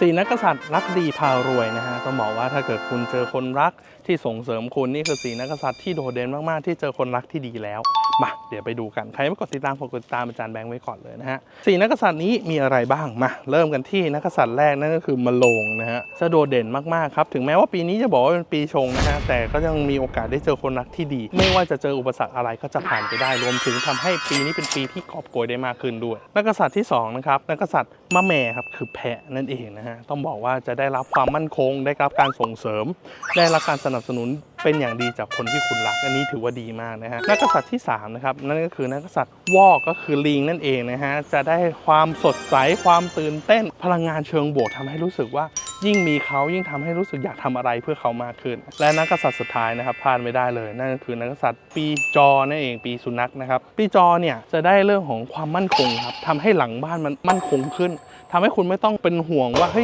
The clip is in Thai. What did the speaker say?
สี่นักษัตริย์รักดีพารวยนะฮะต้องบอกว่าถ้าเกิดคุณเจอคนรักที่ส่งเสริมคุณนี่คือสีนักษัตริย์ที่โดดเด่นมาก ๆ ที่เจอคนรักที่ดีแล้วมาเดี๋ยวไปดูกันใครไม่กดติดตามกดติดตามอาจารย์แบงค์ไว้ก่อนเลยนะฮะสี่นักษัตริย์นี้มีอะไรบ้างมาเริ่มกันที่นักษัตริย์แรกนั่นก็คือมะโรงนะฮะจะโดดเด่นมากๆครับถึงแม้ว่าปีนี้จะบอกว่าเป็นปีชงนะฮะแต่ก็ยังมีโอกาสได้เจอคนรักที่ดี ไม่ว่าจะเจออุปสรรคอะไรก็จะผ่านไปได้รวมถึงทำให้ปีนี้เป็นปีที่กอบโกยได้มากขึ้นด้วย นักษัตริย์ที่สองนะครับนักษัตริย์มะแม่ครับคือแพะนั่นเองนะฮะต้องบอกว่าจะได้รับความมั่นคง ได้รับการส่งเสริม ได้รับการสนับสนุนเป็นอย่างดีจากคนที่คุณรัก อันนี้ถือว่าดีมากนะฮะนักกษัตริย์ที่สามนะครับนั่นก็คือนักกษัตริย์วอกก็คือลิงนั่นเองนะฮะจะได้ความสดใสความตื่นเต้นพลังงานเชิงบวกทำให้รู้สึกว่า ยิ่งมีเขายิ่งทำให้รู้สึกอยากทำอะไรเพื่อเขามากขึ้น และนักกษัตริย์สุดท้ายนะครับพลาดไม่ได้เลย นั่นก็คือนักกษัตริย์ปีจอนั่นเองปีสุนัขนะครับปีจอเนี่ยจะได้เรื่องของความมั่นคงครับทำให้หลังบ้านมันมั่นคงขึ้นทำให้คุณไม่ต้องเป็นห่วงว่าเฮ้ย